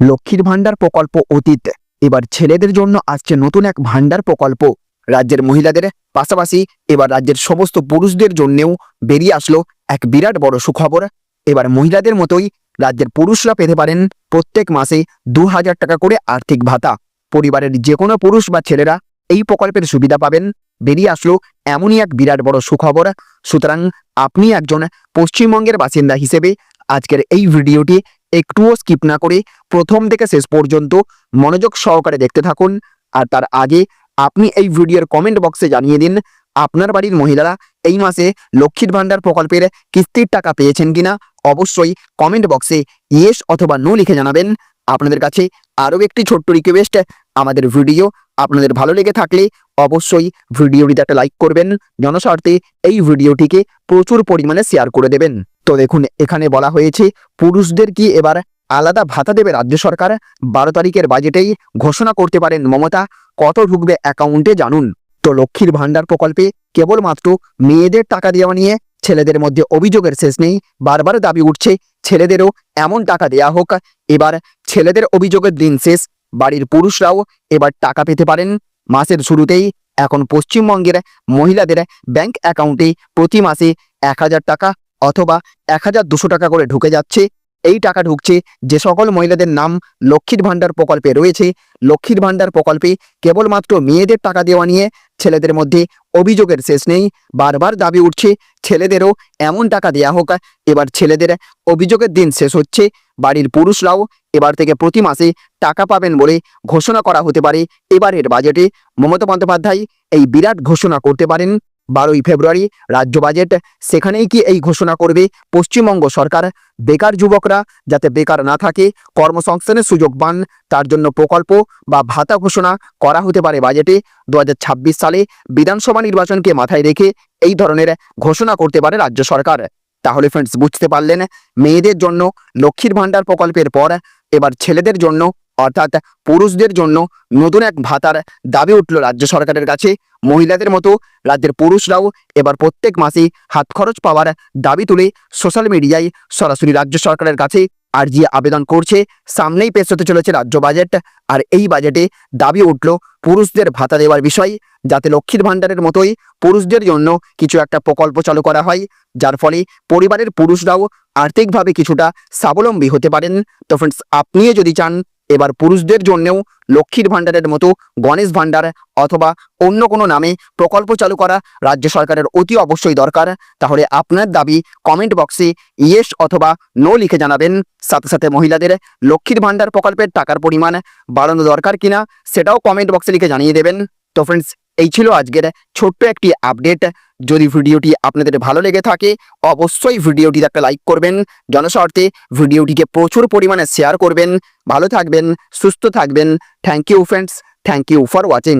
লক্ষ্মীর ভাণ্ডার প্রকল্প অতীত। এবার ছেলেদের জন্য আসছে নতুন এক ভাণ্ডার প্রকল্প। রাজ্যের মহিলাদের পাশাপাশি এবার রাজ্যের সমস্ত পুরুষদের জন্যেও বেরিয়ে আসলো এক বিরাট বড় সুখবর। এবার মহিলাদের মতোই রাজ্যের পুরুষরা পেতে পারেন প্রত্যেক মাসে দু হাজার টাকা করে আর্থিক ভাতা। পরিবারের যে কোনো পুরুষ বা ছেলেরা এই প্রকল্পের সুবিধা পাবেন। বেরিয়ে আসলো এমনই এক বিরাট বড় সুখবর। সুতরাং আপনি একজন পশ্চিমবঙ্গের বাসিন্দা হিসেবে আজকের এই ভিডিওটি একটুও স্কিপ না করে প্রথম থেকে শেষ পর্যন্ত মনোযোগ সহকারে দেখতে থাকুন। আর তার আগে আপনি এই ভিডিওর কমেন্ট বক্সে জানিয়ে দিন, আপনার বাড়ির মহিলারা এই মাসে লক্ষ্মীর ভাণ্ডার প্রকল্পের কিস্তির টাকা পেয়েছেন কিনা? অবশ্যই কমেন্ট বক্সে ইয়েস অথবা নো লিখে জানাবেন। আপনাদের কাছে আরও একটি ছোট্ট রিকোয়েস্ট আমাদের ভিডিও আপনাদের ভালো লেগে থাকলে অবশ্যই ভিডিওটিতে একটা লাইক করবেন, জনস্বার্থে এই ভিডিওটিকে প্রচুর পরিমাণে শেয়ার করে দেবেন। তো দেখুন, এখানে বলা হয়েছে, পুরুষদের কি এবার আলাদা ভাতা দেবে রাজ্য সরকার? বারো তারিখের বাজেটেই ঘোষণা করতে পারেন মমতা, কত ঢুকবে অ্যাকাউন্টে জানুন। তো লক্ষ্মীর ভাণ্ডার প্রকল্পে কেবলমাত্র মেয়েদের টাকা দেওয়া নিয়ে ছেলেদের মধ্যে অভিযোগের শেষ নেই, বারবার দাবি উঠছে, ছেলেদেরও এমন টাকা দেয়া হোক। এবার ছেলেদের অভিযোগের দিন শেষ বাড়ির পুরুষরাও এবার টাকা পেতে পারেন। মাসের শুরুতেই এখন পশ্চিমবঙ্গের মহিলাদের ব্যাংক অ্যাকাউন্টে প্রতি মাসে এক হাজার টাকা অথবা এক টাকা করে ঢুকে যাচ্ছে। এই টাকা ঢুকছে যে সকল মহিলাদের নাম লক্ষ্মীর ভাণ্ডার প্রকল্পে রয়েছে। লক্ষ্মীর ভাণ্ডার প্রকল্পে কেবলমাত্র মেয়েদের টাকা দেওয়া নিয়ে ছেলেদের মধ্যে অভিযোগের শেষ নেই। বারবার দাবি উঠছে, ছেলেদেরও এমন টাকা দেয়া হোক। এবার ছেলেদের অভিযোগের দিন শেষ হচ্ছে। বাড়ির পুরুষরাও এবার থেকে প্রতি মাসে টাকা পাবেন বলে ঘোষণা করা হতে পারে। এবারের বাজেটে মমতা বন্দ্যোপাধ্যায় এই বিরাট ঘোষণা করতে পারেন। বারোই ফেব্রুয়ারি রাজ্য বাজেট। সেখানেই কি এই ঘোষণা করবে পশ্চিমবঙ্গ সরকার? বেকার যুবকরা যাতে বেকার না থাকে, কর্মসংস্থানের সুযোগ পান, তার জন্য প্রকল্প বা ভাতা ঘোষণা করা হতে পারে বাজেটে। দু হাজার ছাব্বিশ সালে বিধানসভা নির্বাচনকে মাথায় রেখে এই ধরনের ঘোষণা করতে পারে রাজ্য সরকার। তাহলে ফ্রেন্ডস বুঝতে পারলেন, মেয়েদের জন্য লক্ষ্মীর ভাণ্ডার প্রকল্পের পর, এবার ছেলেদের জন্য অর্থাৎ পুরুষদের জন্য নতুন এক ভাতার দাবি উঠল রাজ্য সরকারের কাছে। মহিলাদের মতো রাজ্যের পুরুষরাও এবার প্রত্যেক মাসে হাত খরচ পাওয়ার দাবি তুলে সোশ্যাল মিডিয়ায় সরাসরি রাজ্য সরকারের কাছে আর্জি আবেদন করছে। সামনেই পেশ হতে চলেছে রাজ্য বাজেট আর এই বাজেটে দাবি উঠল পুরুষদের ভাতা দেওয়ার বিষয়। যাতে লক্ষ্মীর ভাণ্ডারের মতোই পুরুষদের জন্য কিছু একটা প্রকল্প চালু করা হয়, যার ফলে পরিবারের পুরুষরাও আর্থিকভাবে কিছুটা স্বাবলম্বী হতে পারেন। তো ফ্রেন্ডস আপনিও যদি চান এবার পুরুষদের জন্যেও লক্ষ্মীর ভাণ্ডারের মতো গণেশ ভাণ্ডার অথবা অন্য কোনো নামে প্রকল্প চালু করা রাজ্য সরকারের অতি অবশ্যই দরকার। তাহলে আপনার দাবি কমেন্ট বক্সে ইয়েস অথবা নো লিখে জানাবেন। সাথে সাথে মহিলাদের লক্ষ্মীর ভাণ্ডার প্রকল্পের টাকার পরিমাণ বাড়ানো দরকার কিনা সেটাও কমেন্ট বক্সে লিখে জানিয়ে দেবেন। তো ফ্রেন্ডস এই ছিল আজকের ছোট্ট একটি আপডেট যদি ভিডিওটি আপনাদের ভালো লেগে থাকে, অবশ্যই ভিডিওটি একটা লাইক করবেন। জনস্বার্থে ভিডিওটিকে প্রচুর পরিমাণে শেয়ার করবেন। ভালো থাকবেন, সুস্থ থাকবেন। Thank you friends thank you for watching